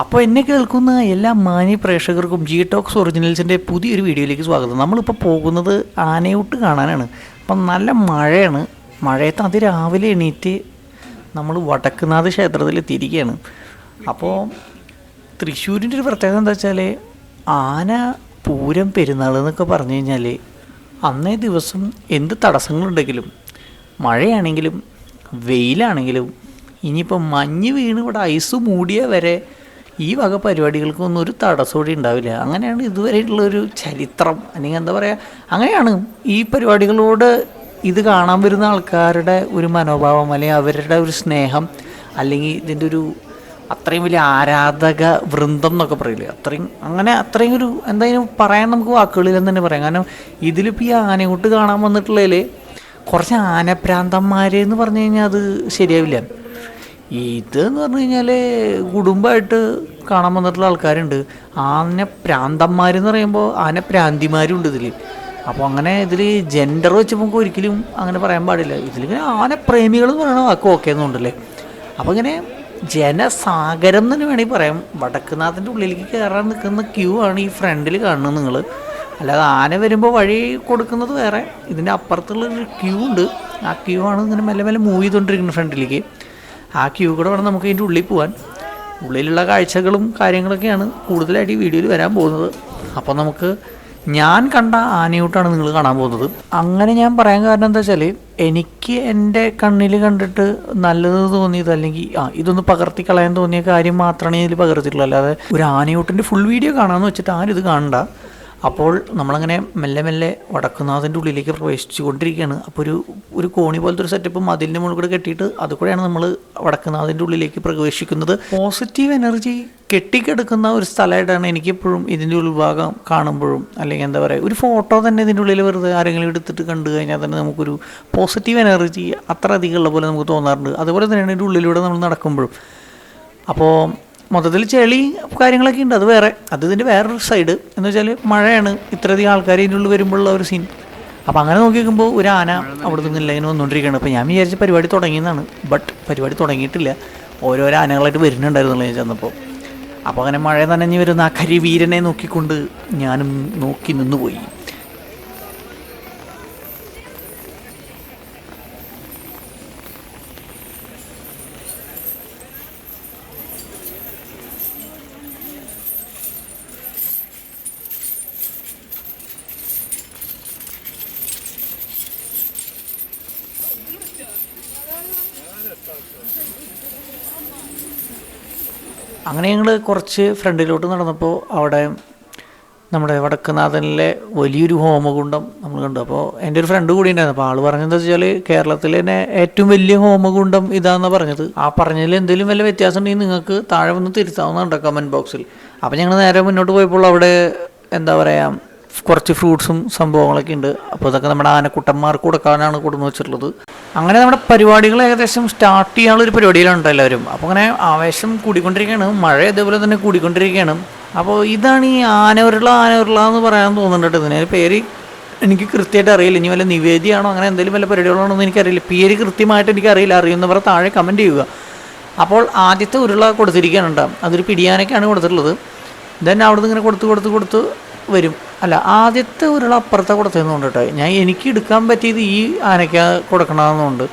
അപ്പോൾ എന്നെ കേൾക്കുന്ന എല്ലാ മാന്യ പ്രേക്ഷകർക്കും ജി ടോക്സ് ഒറിജിനൽസിന്റെ പുതിയൊരു വീഡിയോയിലേക്ക് സ്വാഗതം. നമ്മളിപ്പോൾ പോകുന്നത് ആനയൂട്ട് കാണാനാണ്. അപ്പം നല്ല മഴയാണ്. മഴയത്ത് അതിരാവിലെ എണീറ്റ് നമ്മൾ വടക്കുന്നാഥ് ക്ഷേത്രത്തിൽ എത്തിയിരിക്കുകയാണ്. അപ്പോൾ തൃശ്ശൂരിന്റെ ഒരു പ്രത്യേകത എന്താ വെച്ചാൽ ആന പൂരം പെരുന്നാൾ എന്നൊക്കെ പറഞ്ഞു കഴിഞ്ഞാൽ അന്നേ ദിവസം എന്ത് തടസ്സങ്ങളുണ്ടെങ്കിലും മഴയാണെങ്കിലും വെയിലാണെങ്കിലും ഇനിയിപ്പോൾ മഞ്ഞ് വീണ് ഇവിടെ ഐസ് മൂടിയ വരെ ഈ വക പരിപാടികൾക്കൊന്നും ഒരു തടസ്സോടി ഉണ്ടാവില്ല. അങ്ങനെയാണ് ഇതുവരെയുള്ളൊരു ചരിത്രം. അല്ലെങ്കിൽ എന്താ പറയുക അങ്ങനെയാണ് ഈ പരിപാടികളോട് ഇത് കാണാൻ വരുന്ന ആൾക്കാരുടെ ഒരു മനോഭാവം അല്ലെങ്കിൽ അവരുടെ ഒരു സ്നേഹം അല്ലെങ്കിൽ ഇതിന്റെ ഒരു അത്രയും വലിയ ആരാധക വൃന്ദം എന്നൊക്കെ പറയില്ലേ. അത്രയും അങ്ങനെ അത്രയും ഒരു എന്തായാലും പറയാൻ നമുക്ക് വാക്കുകളില്ലെന്ന് തന്നെ പറയാം. കാരണം ഇതിലിപ്പോൾ ഈ ആനയൂട്ട് കാണാൻ വന്നിട്ടുള്ളതിൽ കുറച്ച് ആനപ്രാന്തന്മാരെ എന്ന് പറഞ്ഞു കഴിഞ്ഞാൽ അത് ശരിയാവില്ല. ഇതെന്ന് പറഞ്ഞു കഴിഞ്ഞാൽ കുടുംബമായിട്ട് കാണാൻ വന്നിട്ടുള്ള ആൾക്കാരുണ്ട്. ആന പ്രാന്തന്മാരെന്ന് പറയുമ്പോൾ ആന പ്രാന്തിമാരും ഉണ്ട് ഇതിൽ അപ്പോൾ അങ്ങനെ ഇതിൽ ജെൻഡർ വെച്ച് നമുക്ക് ഒരിക്കലും അങ്ങനെ പറയാൻ പാടില്ല. ഇതിലിങ്ങനെ ആനപ്രേമികൾ എന്ന് പറയണ വാക്ക് ഓക്കെ എന്നുണ്ടല്ലേ അപ്പോൾ ഇങ്ങനെ ജനസാഗരം എന്ന് തന്നെ വേണമെങ്കിൽ പറയാം. വടക്കുനാഥന്റെ ഉള്ളിലേക്ക് കയറാൻ നിൽക്കുന്ന ക്യൂ ആണ് ഈ ഫ്രണ്ടിൽ കാണുന്നത് നിങ്ങൾ അല്ലാതെ ആന വരുമ്പോൾ വഴി കൊടുക്കുന്നത് വേറെ. ഇതിന്റെ അപ്പുറത്തുള്ളൊരു ക്യൂ ഉണ്ട്. ആ ക്യൂ ആണ് ഇങ്ങനെ മെല്ലെ മെല്ലെ മൂവ് ചെയ്തുകൊണ്ടിരിക്കുന്നത് ഫ്രണ്ടിലേക്ക് ആ ക്യൂ കൂടെ വേണം നമുക്ക് അതിന്റെ ഉള്ളിൽ പോകാൻ ഉള്ളിലുള്ള കാഴ്ചകളും കാര്യങ്ങളൊക്കെയാണ് കൂടുതലായിട്ട് ഈ വീഡിയോയിൽ വരാൻ പോകുന്നത്. അപ്പോൾ നമുക്ക് ഞാൻ കണ്ട ആനയൂട്ടാണ് നിങ്ങൾ കാണാൻ പോകുന്നത്. അങ്ങനെ ഞാൻ പറയാൻ കാരണം എന്താ വെച്ചാൽ എനിക്ക് എന്റെ കണ്ണിൽ കണ്ടിട്ട് നല്ലത് തോന്നിയത് അല്ലെങ്കിൽ ആ ഇതൊന്ന് പകർത്തി കളയാൻ തോന്നിയ കാര്യം മാത്രമാണ് ഇതിൽ പകർത്തിയിട്ടുള്ളൂ അല്ലാതെ ഒരു ആനയൂട്ടിന്റെ ഫുൾ വീഡിയോ കാണാമെന്ന് വെച്ചിട്ട് ആരും ഇത് കാണണ്ട. അപ്പോൾ നമ്മളങ്ങനെ മെല്ലെ മെല്ലെ വടക്കുന്നാഥന്റെ ഉള്ളിലേക്ക് പ്രവേശിച്ചു കൊണ്ടിരിക്കുകയാണ് അപ്പോൾ ഒരു ഒരു കോണി പോലത്തെ ഒരു സെറ്റപ്പ് മതിലിന്റെ മുകളിൽ കൂടെ കെട്ടിയിട്ട് അതുകൂടെയാണ് നമ്മൾ വടക്കുന്നാഥന്റെ ഉള്ളിലേക്ക് പ്രവേശിക്കുന്നത്. പോസിറ്റീവ് എനർജി കെട്ടിക്കിടക്കുന്ന ഒരു സ്ഥലമായിട്ടാണ് എനിക്കെപ്പോഴും ഇതിന്റെ ഉൾഭാഗം കാണുമ്പോഴും അല്ലെങ്കിൽ എന്താ പറയുക ഒരു ഫോട്ടോ തന്നെ ഇതിന്റെ ഉള്ളിൽ വെറുതെ ആരെങ്കിലും എടുത്തിട്ട് കണ്ടു കഴിഞ്ഞാൽ തന്നെ നമുക്കൊരു പോസിറ്റീവ് എനർജി അത്ര അധികമുള്ള പോലെ നമുക്ക് തോന്നാറുണ്ട്. അതുപോലെ തന്നെയാണ് ഇതിന്റെ ഉള്ളിലൂടെ നമ്മൾ നടക്കുമ്പോഴും. അപ്പോൾ മൊത്തത്തിൽ ചെളി കാര്യങ്ങളൊക്കെ ഉണ്ട്. അത് വേറെ. അത് ഇതിന്റെ വേറൊരു സൈഡ് എന്ന് വെച്ചാൽ മഴയാണ്. ഇത്രയധികം ആൾക്കാർ ഇതിന്റെ ഉള്ളിൽ വരുമ്പോഴുള്ള ഒരു സീൻ അപ്പോൾ അങ്ങനെ നോക്കി നോക്കുമ്പോൾ ഒരു ആന അവിടെ നിന്ന് ഇല്ലെങ്കിൽ വന്നുകൊണ്ടിരിക്കുകയാണ് അപ്പോൾ ഞാൻ വിചാരിച്ച പരിപാടി തുടങ്ങിയെന്നാണ്. ബട്ട് പരിപാടി തുടങ്ങിയിട്ടില്ല. ഓരോരോ ആനകളായിട്ട് വരുന്നുണ്ടായിരുന്നു ഞാൻ ചെന്നപ്പോൾ അപ്പോൾ അങ്ങനെ മഴ നനഞ്ഞ് വരുന്ന ആ കരിവീരനെ നോക്കിക്കൊണ്ട് ഞാനും നോക്കി നിന്നുപോയി. അങ്ങനെ ഞങ്ങൾ കുറച്ച് ഫ്രണ്ടിലോട്ട് നടന്നപ്പോൾ അവിടെ നമ്മുടെ വടക്കുനാഥനിലെ വലിയൊരു ഹോമകുണ്ടം നമ്മൾ കണ്ടു. അപ്പോൾ എന്റെ ഒരു ഫ്രണ്ട് കൂടി ഉണ്ടായിരുന്നു. അപ്പോൾ ആൾ പറഞ്ഞതെന്ന് വെച്ചാൽ കേരളത്തിൽ തന്നെ ഏറ്റവും വലിയ ഹോമകുണ്ടം ഇതാണെന്ന് പറഞ്ഞത്. ആ പറഞ്ഞതിൽ എന്തെങ്കിലും വല്ല വ്യത്യാസം ഉണ്ടെങ്കിൽ നിങ്ങൾക്ക് താഴെ വന്ന് തിരുത്താവുന്നുണ്ട് കമന്റ് ബോക്സിൽ അപ്പോൾ ഞങ്ങൾ നേരെ മുന്നോട്ട് പോയപ്പോൾ അവിടെ എന്താ പറയുക കുറച്ച് ഫ്രൂട്ട്സും സംഭവങ്ങളൊക്കെ ഉണ്ട്. അപ്പോൾ ഇതൊക്കെ നമ്മുടെ ആനക്കുട്ടന്മാർക്ക് കൊടുക്കാനാണ് കൊടുന്നു വെച്ചിട്ടുള്ളത്. അങ്ങനെ നമ്മുടെ പരിപാടികൾ ഏകദേശം സ്റ്റാർട്ട് ചെയ്യാനുള്ള ഒരു പരിപാടിയിലുണ്ട് എല്ലാവരും. അപ്പോൾ അങ്ങനെ ആവേശം കൂടിക്കൊണ്ടിരിക്കുകയാണ് മഴ ഇതേപോലെ തന്നെ കൂടിക്കൊണ്ടിരിക്കുകയാണ്. അപ്പോൾ ഇതാണ് ഈ ആനവരുള്ള ആനവരുള്ള എന്ന് പറയാൻ തോന്നുന്നുണ്ട് ഇതിന്. പേര് എനിക്ക് കൃത്യമായിട്ട് അറിയില്ല. ഇനി വല്ല നിവേദിയാണോ അങ്ങനെ എന്തെങ്കിലും വല്ല പരിപാടികളാണോ എന്ന് എനിക്കറിയില്ല. പേര് കൃത്യമായിട്ട് എനിക്കറിയില്ല അറിയുന്നവർ താഴെ കമന്റ് ചെയ്യുക. അപ്പോൾ ആദ്യത്തെ ഉരുള കൊടുത്തിരിക്കാനുണ്ട് അതൊരു പിടിയാനൊക്കെയാണ് കൊടുത്തിട്ടുള്ളത്. ദെൻ അവിടെ നിന്ന് ഇങ്ങനെ കൊടുത്ത് കൊടുത്ത് കൊടുത്ത് വരും. അല്ല ആദ്യത്തെ ഉരുള അപ്പുറത്തെ കൊടുത്തതെന്നുണ്ട് കേട്ടോ ഞാൻ എനിക്ക് എടുക്കാൻ പറ്റിയത് ഈ ആനയ്ക്ക് കൊടുക്കണമെന്നുണ്ട്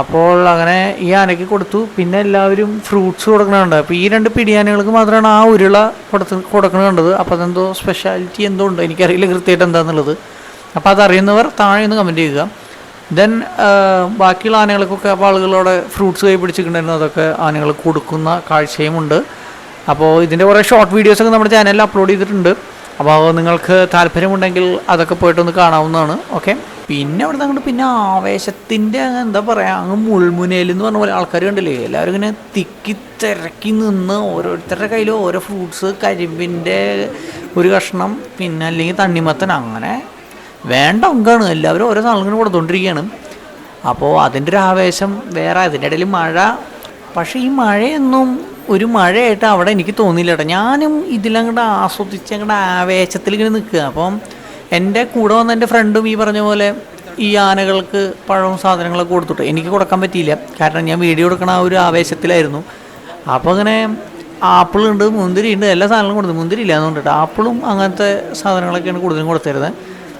അപ്പോൾ അങ്ങനെ ഈ ആനയ്ക്ക് കൊടുത്തു. പിന്നെ എല്ലാവരും ഫ്രൂട്ട്സ് കൊടുക്കണുണ്ട്. അപ്പോൾ ഈ രണ്ട് പിടിയാനകൾക്ക് മാത്രമാണ് ആ ഉരുള കൊടുത്ത് കൊടുക്കണ കണ്ടത്. അപ്പോൾ അതെന്തോ സ്പെഷ്യാലിറ്റി എന്തോ ഉണ്ട്. എനിക്കറിയില്ല കൃത്യമായിട്ട് എന്താണെന്നുള്ളത് അപ്പോൾ അതറിയുന്നവർ താഴെ ഒന്ന് കമന്റ് ചെയ്യുക. ദെൻ ബാക്കിയുള്ള ആനകൾക്കൊക്കെ അപ്പോൾ ആളുകളോടെ ഫ്രൂട്ട്സ് കൈ പിടിച്ചിട്ടുണ്ടായിരുന്നു. അതൊക്കെ ആനകൾ കൊടുക്കുന്ന കാഴ്ചയുമുണ്ട്. അപ്പോൾ ഇതിന്റെ കുറേ ഷോർട്ട് വീഡിയോസൊക്കെ നമ്മുടെ ചാനലിൽ അപ്ലോഡ് ചെയ്തിട്ടുണ്ട്. അപ്പോൾ നിങ്ങൾക്ക് താല്പര്യമുണ്ടെങ്കിൽ അതൊക്കെ പോയിട്ടൊന്ന് കാണാവുന്നതാണ് ഓക്കെ പിന്നെ അവിടെ അങ്ങോട്ട് പിന്നെ ആവേശത്തിന്റെ എന്താ പറയുക അങ്ങ് മുൾമുനയിൽ എന്ന് പറഞ്ഞ പോലെ ആൾക്കാർ കണ്ടില്ലേ? എല്ലാവരും ഇങ്ങനെ തിക്കി തിരക്കി നിന്ന് ഓരോരുത്തരുടെ കയ്യിൽ ഓരോ ഫ്രൂട്ട്സ് കരിമ്പിന്റെ ഒരു കഷ്ണം പിന്നെ അല്ലെങ്കിൽ തണ്ണിമത്തൻ അങ്ങനെ വേണ്ട അങ്കാണ് എല്ലാവരും ഓരോ സാധനങ്ങൾ കൊടുത്തുകൊണ്ടിരിക്കുകയാണ് അപ്പോൾ അതിന്റെ ഒരു ആവേശം വേറെ അതിന്റെ ഇടയിൽ മഴ. പക്ഷേ ഈ മഴയൊന്നും ഒരു മഴയായിട്ട് അവിടെ എനിക്ക് തോന്നിയില്ല കേട്ടോ. ഞാനും ഇതിലങ്ങോട്ട് ആസ്വദിച്ച് അങ്ങോട്ട് ആവേശത്തിൽ ഇങ്ങനെ നിൽക്കുക. അപ്പം എന്റെ കൂടെ വന്ന എന്റെ ഫ്രണ്ടും ഈ പറഞ്ഞ പോലെ ഈ ആനകൾക്ക് പഴവും സാധനങ്ങളൊക്കെ കൊടുത്തിട്ട് എനിക്ക് കൊടുക്കാൻ പറ്റിയില്ല. കാരണം ഞാൻ വീഡിയോ എടുക്കണ ആ ഒരു ആവേശത്തിലായിരുന്നു. അപ്പോൾ അങ്ങനെ ആപ്പിളുണ്ട് മുന്തിരിയുണ്ട് എല്ലാ സാധനങ്ങളും കൊടുത്തു. മുന്തിരി ഇല്ല ആപ്പിളും അങ്ങനത്തെ സാധനങ്ങളൊക്കെയാണ് കൂടുതലും കൊടുത്തിരുന്നത്.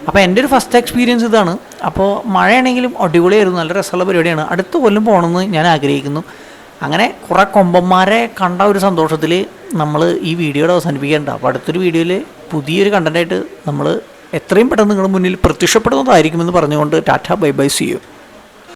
അപ്പോൾ എന്റെ ഒരു ഫസ്റ്റ് എക്സ്പീരിയൻസ് ഇതാണ്. അപ്പോൾ മഴയാണെങ്കിലും അടിപൊളിയായിരുന്നു. നല്ല രസമുള്ള പരിപാടിയാണ്. അടുത്ത കൊല്ലം പോകണമെന്ന് ഞാൻ ആഗ്രഹിക്കുന്നു. അങ്ങനെ കുറേ കൊമ്പന്മാരെ കണ്ട ഒരു സന്തോഷത്തിൽ നമ്മൾ ഈ വീഡിയോയുടെ അവസാനിപ്പിക്കേണ്ട. അപ്പോൾ അടുത്തൊരു വീഡിയോയിൽ പുതിയൊരു കണ്ടന്റായിട്ട് നമ്മൾ എത്രയും പെട്ടെന്ന് നിങ്ങളുടെ മുന്നിൽ പ്രത്യക്ഷപ്പെടുന്നതായിരിക്കുമെന്ന് പറഞ്ഞുകൊണ്ട് tata bye bye see you.